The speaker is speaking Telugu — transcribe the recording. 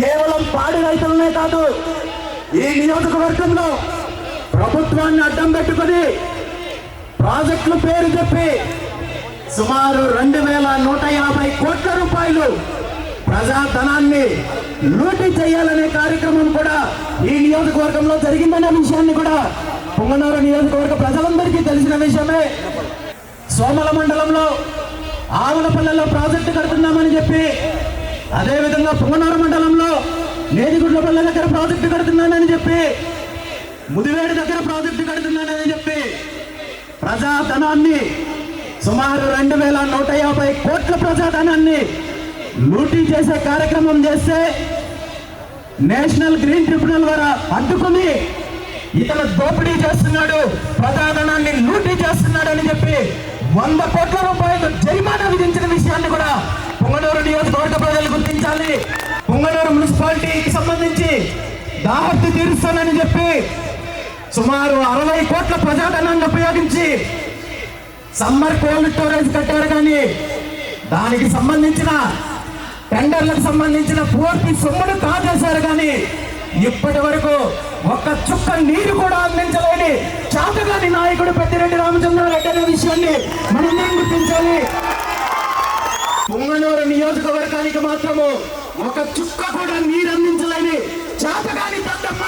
కేవలం పాడి రైతులనే కాదు ఈ నియోజకవర్గంలో ప్రభుత్వాన్ని అడ్డం పెట్టుకొని ప్రాజెక్టులు పేరు చెప్పి సుమారు రెండు వేల నూట యాభై కోట్ల రూపాయలు ప్రజాధనాన్ని లూటి చేయాలనే కార్యక్రమం కూడా ఈ నియోజకవర్గంలో జరిగిందనే విషయాన్ని కూడా పొంగనూరు నియోజకవర్గ ప్రజలందరికీ తెలిసిన విషయమే. సోమల మండలంలో ఆవులపల్లెలో ప్రాజెక్టు కడుతున్నామని చెప్పి అదేవిధంగా పొంగనూరు మండలంలో నేదిగుడ్లపల్లె దగ్గర ప్రాజెక్టు కడుతున్నానని చెప్పి ముదివేడు దగ్గర ప్రాజెక్టు కడుతున్నానని చెప్పి ప్రజాధనాన్ని సుమారు రెండు వేల నూట యాభై కోట్ల ప్రజాధనాన్ని లూటీ చేసే కార్యక్రమం చేస్తే నేషనల్ గ్రీన్ ట్రిబ్యునల్ ద్వారా అడ్డుకుని ఇతను దోపిడీ చేస్తున్నాడు ప్రజాధనాన్ని లూటీ చేస్తున్నాడు అని చెప్పి వంద కోట్ల రూపాయలు జరిమానా విధించిన విషయాన్ని కూడా పొంగనూరు నియోజకవర్గ కానీ పొంగనూరు మున్సిపాలిటీకి సంబంధించి దాహర్తి తీరుస్తానని చెప్పి సుమారు అరవై కోట్ల ప్రజాధనాన్ని ఉపయోగించి సమ్మర్ కోల్డ్ స్టోరేజ్ కట్టారు కానీ దానికి సంబంధించిన టెండర్లకు సంబంధించిన పూర్తి సొమ్మును కాజేశారు కానీ ఇప్పటి వరకు ఒక్క చుక్క నీరు కూడా అందించలేని చాతగాని నాయకుడు పెద్దిరెడ్డి రామచంద్రారెడ్డి అనే విషయాన్ని మనందరం గుర్తించాలి? పొంగనూరు నియోజకవర్గానికి మాత్రము ఒక చుక్క కూడా నీరు అందించలేని చాతగాని పెద్దమ్మ